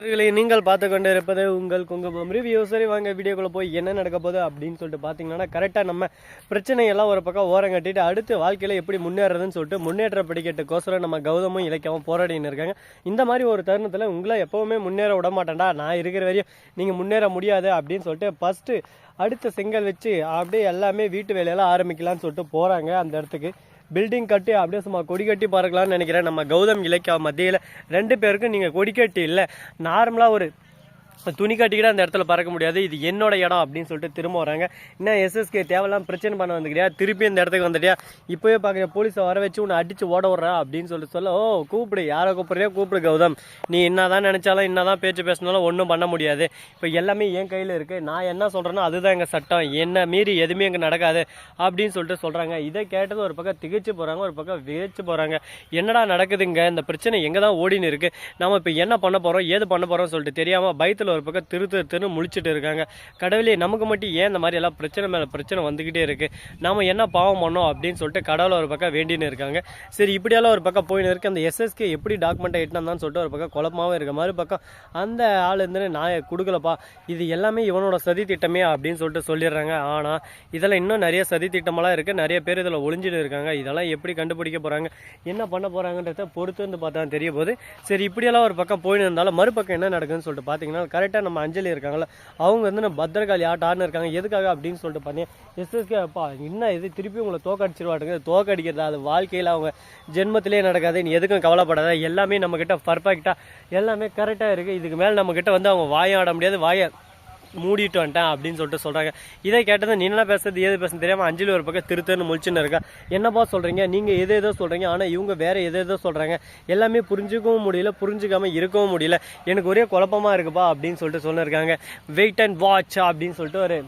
நீங்கள் பார்த்து கொண்டு இருப்பது உங்கள் குங்குமம் ரிவ்யூ சரி வாங்க வீடியோக்குள்ளே போய் என்ன நடக்க போகுது அப்படின்னு சொல்லிட்டு பார்த்தீங்கன்னா கரெக்டாக நம்ம பிரச்சனையெல்லாம் ஒரு பக்கம் ஓரம் கட்டிட்டு அடுத்து வாழ்க்கையில் எப்படி முன்னேறதுன்னு சொல்லிட்டு முன்னேற்ற படிக்கட்டுக்கோசரம் நம்ம கௌதமும் இலக்கியமும் போராடின்னு இருக்காங்க. இந்த மாதிரி ஒரு தருணத்தில் உங்களை எப்போவுமே முன்னேற விட மாட்டேன்டா நான் இருக்கிற வரையும் நீங்கள் முன்னேற முடியாது அப்படின்னு சொல்லிட்டு ஃபஸ்ட்டு அடுத்த செங்கல் வச்சு அப்படியே எல்லாமே வீட்டு வேலையெல்லாம் ஆரம்பிக்கலாம்னு சொல்லிட்டு போகிறாங்க அந்த இடத்துக்கு. பில்டிங் கட்டி அப்படியே சும்மா கொடி கட்டி பார்க்கலாம்னு நினைக்கிறேன். நம்ம கௌதம் இலக்கியா மத்தியில் ரெண்டு பேருக்கும் நீங்கள் கொடி கட்டி இல்லை. நார்மலாக ஒரு துணி கட்டிக்கிட்டு அந்த இடத்துல பறக்க முடியாது. இது என்னோட இடம் அப்படின்னு சொல்லிட்டு திரும்ப வராங்க. என்ன எஸ்எஸ்கே தேவையில்லாம் பிரச்சனை பண்ண வந்துக்கிறியா? திருப்பி இந்த இடத்துக்கு வந்துட்டியா? இப்போயே பார்க்குற போலீஸை வர வச்சு உன்னை அடிச்சு ஓட விட்றா அப்படின்னு சொல்லிட்டு சொல்ல ஓ கூப்பிடு. யாரை கூப்பிட்றியோ கூப்பிடு கௌதம். நீ என்னதான் நினச்சாலும் என்னதான் பேச்சு பேசினாலும் ஒன்றும் பண்ண முடியாது. இப்போ எல்லாமே என் கையில் இருக்குது நான் என்ன சொல்கிறேனோ அதுதான் எங்கள் சட்டம். என்ன மீறி எதுவுமே இங்கே நடக்காது. அப்படின்னு சொல்லிட்டு சொல்கிறாங்க இதை கேட்டது ஒரு பக்கம் திகைச்சு போகிறாங்க ஒரு பக்கம் விதைச்சு போகிறாங்க என்னடா நடக்குதுங்க? இந்த பிரச்சனை எங்கே தான் ஓடின்னு இருக்குது நம்ம இப்போ என்ன பண்ண போகிறோம் ஏது பண்ண போகிறோம்னு சொல்லிட்டு தெரியாமல் பயத்தில் ஒரு பக்கம் திரு திரு முழிச்சிட்டு இருக்காங்க. கடவுளே நமக்கு மட்டும் ஏன் இந்த மாதிரி எல்லாம் பிரச்சனை மேலே பிரச்சனை வந்துக்கிட்டே இருக்குது நாம் என்ன பாவம் பண்ணோம் அப்படின்னு சொல்லிட்டு கடவுளை ஒரு பக்கம் வேண்டின்னு இருக்காங்க. சரி இப்படியெல்லாம் ஒரு பக்கம் போயின்னு இருக்கு. அந்த எஸ்எஸ்கே எப்படி டாக்குமெண்ட்டை எட்டினான்னு சொல்லிட்டு ஒரு பக்கம் குழப்பமாகவும் இருக்க. மாதிரி பக்கம் அந்த ஆள் இருந்து நான் கொடுக்கலப்பா. இது எல்லாமே இவனோட சதி திட்டமே அப்படின்னு சொல்லிட்டு சொல்லிடுறாங்க. ஆனால் இதில் இன்னும் நிறைய சதி திட்டமெல்லாம் இருக்குது நிறைய பேர் இதில் ஒளிஞ்சிட்டு இருக்காங்க. இதெல்லாம் எப்படி கண்டுபிடிக்க போகிறாங்க என்ன பண்ண போகிறாங்கன்றத பொறுத்து வந்து பார்த்தா தெரிய போகுது. சரி இப்படியெல்லாம் ஒரு பக்கம் போயின்னு இருந்தாலும் மறுபக்கம் என்ன நடக்குதுன்னு சொல்லிட்டு பார்த்தீங்கன்னா கரெக்டாக நம்ம அஞ்சலி இருக்காங்கல்ல அவங்க வந்து நம்ம பத்திரகாளி ஆட்டார்னு இருக்காங்க எதுக்காக அப்படின்னு சொல்லிட்டு பண்ணி எஸ்எஸ்கே அப்பா என்ன இது? திருப்பி உங்களை தோக்கடிச்சிருவாட்டுங்க. தோக்கடிக்கிறதா அது வாழ்க்கையில் அவங்க ஜென்மத்திலே நடக்காது. நீ எதுக்கும் கவலைப்படாத. எல்லாமே நம்மக்கிட்ட பர்ஃபெக்டாக எல்லாமே கரெக்டாக இருக்குது இதுக்கு மேலே நம்மக்கிட்ட வந்து அவங்க வாயாட முடியாது. வாயை மூடிட்டு வந்துட்டேன் அப்படின்னு சொல்லிட்டு சொல்கிறாங்க இதை கேட்டது நீ என்ன பேசுறது ஏது பேசுறது தெரியாமல் அஞ்சலி ஒரு பக்கம் திருத்தன்னு முழிச்சுன்னு இருக்கா. என்னப்பா சொல்கிறீங்க நீங்கள் எது ஏதோ சொல்கிறீங்க ஆனால் இவங்க வேறு எது ஏதோ சொல்கிறாங்க எல்லாமே புரிஞ்சுக்கவும் முடியல புரிஞ்சுக்காமல் இருக்கவும் முடியல. எனக்கு ஒரே குழப்பமா இருக்குப்பா அப்படின்னு சொல்லிட்டு சொல்லியிருக்காங்க வெயிட் அண்ட் வாட்ச் அப்படின்னு சொல்லிட்டு ஒரு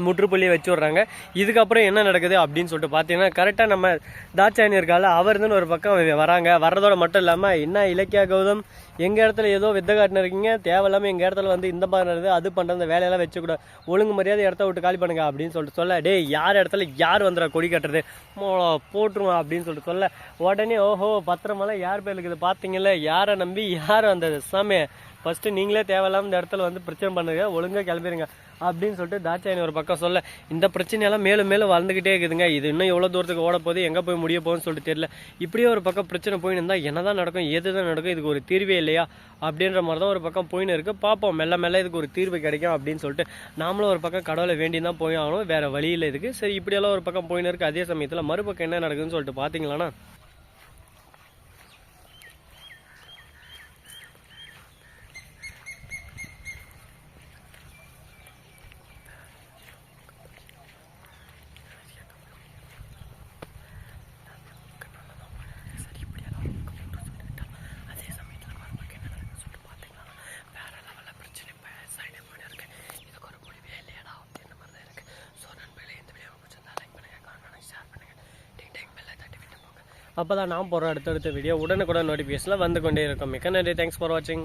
முற்றுப்புள்ளியை வச்சு விட்றாங்க. இதுக்கப்புறம் என்ன நடக்குது அப்படின்னு சொல்லிட்டு பார்த்தீங்கன்னா கரெக்டாக நம்ம தாட்சாயணி இருக்கால அவர் ஒரு பக்கம் வராங்க. வர்றதோட மட்டும் இல்லாமல் என்ன இலக்கியா கௌதம் எங்கள் இடத்துல ஏதோ வித்த காட்டின இருக்கீங்க தேவையில்லாமல் எங்கள் இடத்துல வந்து இந்த பண்ணுறது அது பண்ணுறது இந்த வேலையெல்லாம் வச்சுக்கூடாது ஒழுங்கு மரியாதை இடத்த விட்டு காலி பண்ணுங்க அப்படின்னு சொல்லிட்டு சொல்ல டேய் யார் இடத்துல யார் வந்துடா கொடி கட்டுறது? மோ- போட்டுருவோம் அப்படின்னு சொல்லிட்டு சொல்ல உடனே ஓஹோ பத்திரமெல்லாம் யார் பேர் இருக்குது பார்த்தீங்கல்ல யாரை நம்பி யார் வந்தது? சாமி ஃபஸ்ட்டு நீங்களே தேவையில்லாம இந்த இடத்துல வந்து பிரச்சனை பண்ணுங்க ஒழுங்காக கிளம்பிடுங்க அப்படின்னு சொல்லிட்டு தாட்சாயணி ஒரு பக்கம் சொல்ல இந்த பிரச்சனையெல்லாம் மேலும் மேலும் வளர்ந்துக்கிட்டே இருக்குதுங்க. இது இன்னும் எவ்வளோ தூரத்துக்கு ஓட போகுது எங்கே போய் முடிய போகுதுன்னு சொல்லிட்டு தெரியல. இப்படியே ஒரு பக்கம் பிரச்சனை போயின்னு இருந்தால் என்ன தான் நடக்கும் எது தான் நடக்கும் இதுக்கு ஒரு தீர்வே இல்லையா அப்படின்ற மாதிரி தான் ஒரு பக்கம் போயின்னு இருக்குது பார்ப்போம் மெல்ல மெல்ல இதுக்கு ஒரு தீர்வு கிடைக்கும் அப்படின்னு சொல்லிட்டு நாமளும் ஒரு பக்கம் கடவுளை வேண்டி தான் போய் ஆகணும் வேறு வழியில் இதுக்கு. சரி இப்படியெல்லாம் ஒரு பக்கம் போயின்னு இருக்கு. அதே சமயத்தில் மறுபக்கம் என்ன நடக்குதுன்னு சொல்லிட்டு பார்த்தீங்களாண்ணா அதே சமயத்தில் மறுபக்கம் என்ன நடக்குதுன்னு சொல்லிட்டு பார்த்தீங்களா வேற லெவலில் பிரச்சனை சைடு போயிட்டு இருக்கு இதுக்கு ஒரு முடிவே இல்லையடா அப்படின்ற மாதிரி தான் இருக்கு ஸோ நண்பர்களே இந்த வீடியோ பிடிச்சிருந்தா லைக் பண்ணுங்க காமெண்ட் ஷேர் பண்ணுங்க டிங் டிங் பெல்லை தட்டி விட்டு போங்க அப்போ தான் நான் போகிற அடுத்தடுத்த வீடியோ உடனுக்குடன் நோட்டிஃபிகேஷனில் வந்து கொண்டே இருக்கும். மிக்க நன்றி. தேங்க்ஸ் ஃபார் வாட்சிங்